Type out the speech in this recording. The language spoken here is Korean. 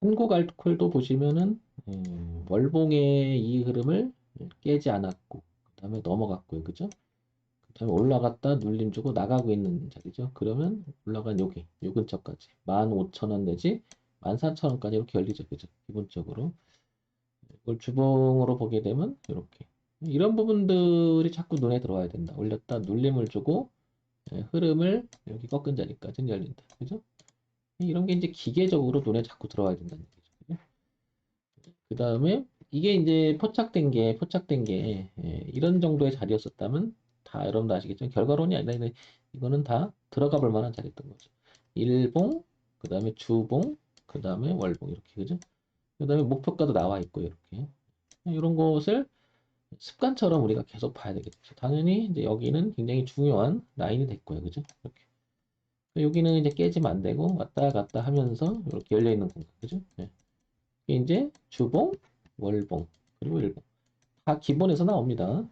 한국 알콜도 보시면은 음, 월봉의 이 흐름을 깨지 않았고 그 다음에 넘어갔고요. 그죠? 그 다음에 올라갔다 눌림 주고 나가고 있는 자리죠. 그러면 올라간 여기 요 근처까지. 15,000원 내지 14,000원까지 이렇게 열리죠. 그죠? 기본적으로. 이걸 주봉으로 보게 되면 이렇게. 이런 부분들이 자꾸 눈에 들어와야 된다. 올렸다 눌림을 주고 예, 흐름을 여기 꺾은 자리까지 열린다. 그죠 이런 게 이제 기계적으로 눈에 자꾸 들어와야 된다는 얘기죠. 그 다음에 이게 이제 포착된 게 포착된 게 예, 이런 정도의 자리였었다면 다 여러분도 아시겠죠? 결과론이 아니라 이거- 이거는 다 들어가 볼 만한 자리였던 거죠. 일봉, 그 다음에 주봉, 그 다음에 월봉 이렇게 그죠? 그 다음에 목표가도 나와 있고 이렇게 이런 것을 습관처럼 우리가 계속 봐야 되겠죠. 당연히 이제 여기는 굉장히 중요한 라인이 됐고요, 그죠? 이렇게. 여기는 이제 깨지면 안 되고 왔다 갔다 하면서 이렇게 열려 있는 공간 그죠? 예. 이게 이제 주봉, 월봉 그리고 일봉 다 기본에서 나옵니다.